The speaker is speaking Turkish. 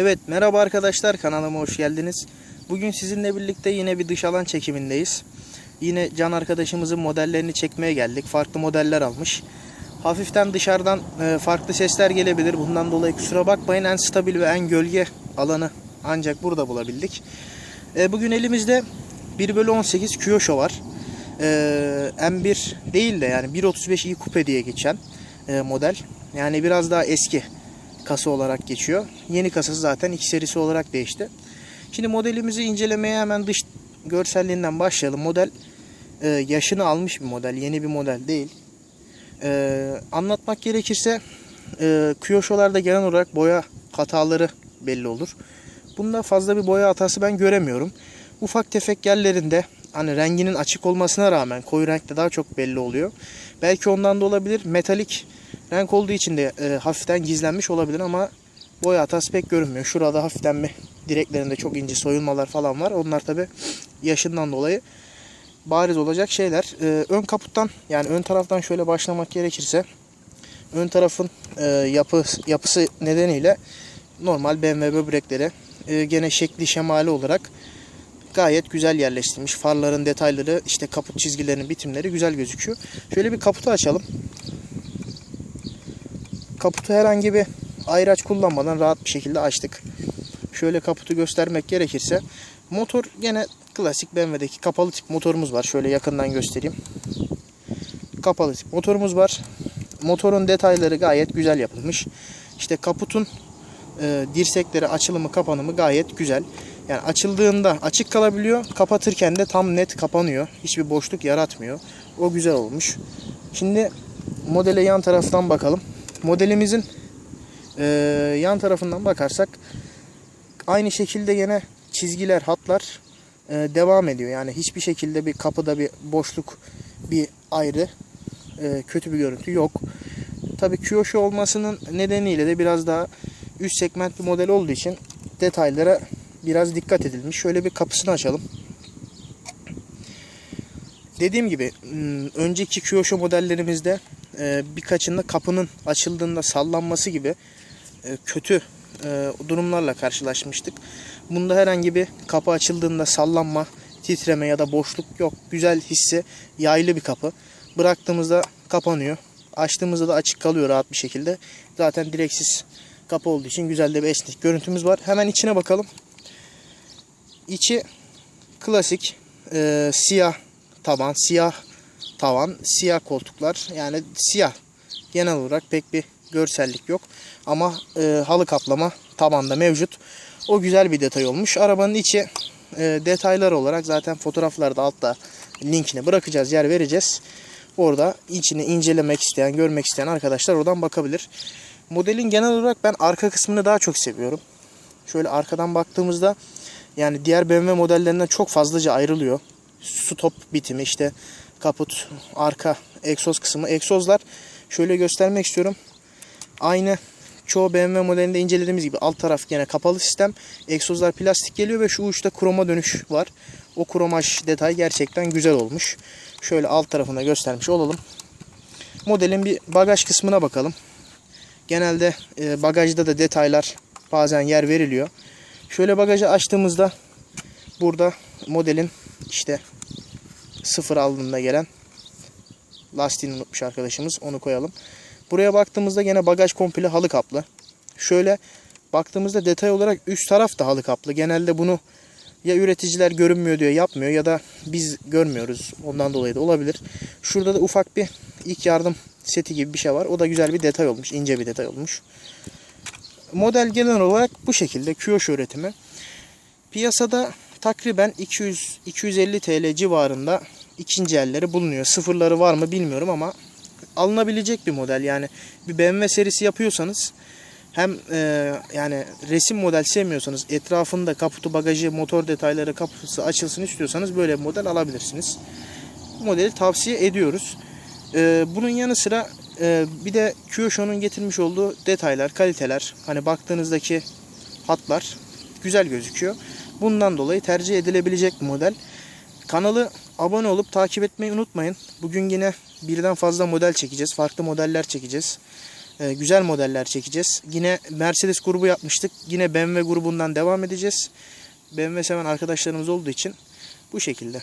Evet merhaba arkadaşlar kanalıma hoş geldiniz. Bugün sizinle birlikte yine bir dış alan çekimindeyiz. Yine Can arkadaşımızın modellerini çekmeye geldik. Farklı modeller almış. Hafiften dışarıdan e, farklı sesler gelebilir. Bundan dolayı kusura bakmayın en stabil ve en gölge alanı ancak burada bulabildik. E, Bugün elimizde 1 bölü 18 Kyosho var. E, M1 değil de yani 1.35i Coupe diye geçen model. Yani biraz daha eski kasa olarak geçiyor. Yeni kasası zaten iki serisi olarak değişti. Şimdi modelimizi incelemeye hemen dış görselliğinden başlayalım. Model e, yaşını almış bir model. Yeni bir model değil. E, anlatmak gerekirse e, Kyosho'larda genel olarak boya hataları belli olur. Bunda fazla bir boya hatası ben göremiyorum. Ufak tefek yerlerinde hani renginin açık olmasına rağmen koyu renkte daha çok belli oluyor. Belki ondan da olabilir. Metalik renk olduğu için de e, hafiften gizlenmiş olabilir ama boya hatası pek görünmüyor. Şurada hafiften bir direklerinde çok ince soyulmalar falan var. Onlar tabi yaşından dolayı bariz olacak şeyler. E, ön kaputtan yani ön taraftan şöyle başlamak gerekirse ön tarafın e, yapı yapısı nedeniyle normal BMW böbrekleri e, gene şekli şemali olarak gayet güzel yerleştirilmiş. Farların detayları, işte kaput çizgilerinin bitimleri güzel gözüküyor. Şöyle bir kaputu açalım. Kaputu herhangi bir ayraç kullanmadan rahat bir şekilde açtık. Şöyle kaputu göstermek gerekirse motor gene klasik BMW'deki kapalı tip motorumuz var. Şöyle yakından göstereyim. Kapalı tip motorumuz var. Motorun detayları gayet güzel yapılmış. İşte kaputun e, dirsekleri açılımı kapanımı gayet güzel. Yani açıldığında açık kalabiliyor. Kapatırken de tam net kapanıyor. Hiçbir boşluk yaratmıyor. O güzel olmuş. Şimdi modele yan taraftan bakalım. Modelimizin e, yan tarafından bakarsak aynı şekilde yine çizgiler, hatlar e, devam ediyor. Yani hiçbir şekilde bir kapıda bir boşluk, bir ayrı e, kötü bir görüntü yok. Tabii Kyosho olmasının nedeniyle de biraz daha üst segment bir model olduğu için detaylara biraz dikkat edilmiş. Şöyle bir kapısını açalım. Dediğim gibi önceki Kyosho modellerimizde e, birkaçında kapının açıldığında sallanması gibi e, kötü e, durumlarla karşılaşmıştık. Bunda herhangi bir kapı açıldığında sallanma, titreme ya da boşluk yok. Güzel hissi, yaylı bir kapı. Bıraktığımızda kapanıyor. Açtığımızda da açık kalıyor rahat bir şekilde. Zaten direksiz kapı olduğu için güzel de bir esnek görüntümüz var. Hemen içine bakalım. İçi klasik e, siyah taban, siyah tavan, siyah koltuklar. Yani siyah. Genel olarak pek bir görsellik yok. Ama e, halı kaplama tabanda mevcut. O güzel bir detay olmuş. Arabanın içi e, detaylar olarak zaten fotoğraflarda altta linkini bırakacağız, yer vereceğiz. Orada içini incelemek isteyen, görmek isteyen arkadaşlar oradan bakabilir. Modelin genel olarak ben arka kısmını daha çok seviyorum. Şöyle arkadan baktığımızda yani diğer BMW modellerinden çok fazlaca ayrılıyor. Stop bitimi işte kaput, arka, egzoz kısmı. Egzozlar şöyle göstermek istiyorum. Aynı çoğu BMW modelinde incelediğimiz gibi alt taraf yine kapalı sistem. Egzozlar plastik geliyor ve şu uçta kroma dönüş var. O kromaj detay gerçekten güzel olmuş. Şöyle alt tarafına göstermiş olalım. Modelin bir bagaj kısmına bakalım. Genelde e, bagajda da detaylar bazen yer veriliyor. Şöyle bagajı açtığımızda burada modelin işte sıfır aldığında gelen lastiğini unutmuş arkadaşımız. Onu koyalım. Buraya baktığımızda gene bagaj komple halı kaplı. Şöyle baktığımızda detay olarak üst taraf da halı kaplı. Genelde bunu ya üreticiler görünmüyor diyor yapmıyor ya da biz görmüyoruz. Ondan dolayı da olabilir. Şurada da ufak bir ilk yardım seti gibi bir şey var. O da güzel bir detay olmuş. ince bir detay olmuş. Model genel olarak bu şekilde Kyosho üretimi. Piyasada takriben 200-250 TL civarında ikinci elleri bulunuyor. Sıfırları var mı bilmiyorum ama alınabilecek bir model. Yani bir BMW serisi yapıyorsanız hem e, yani resim model sevmiyorsanız etrafında kaputu, bagajı, motor detayları, kapısı açılsın istiyorsanız böyle bir model alabilirsiniz. Bu modeli tavsiye ediyoruz. E, bunun yanı sıra e, bir de Kyosho'nun getirmiş olduğu detaylar, kaliteler, hani baktığınızdaki hatlar güzel gözüküyor. Bundan dolayı tercih edilebilecek bir model. Kanalı abone olup takip etmeyi unutmayın. Bugün yine birden fazla model çekeceğiz. Farklı modeller çekeceğiz. e, güzel modeller çekeceğiz. Yine Mercedes grubu yapmıştık. Yine BMW grubundan devam edeceğiz. BMW seven arkadaşlarımız olduğu için bu şekilde.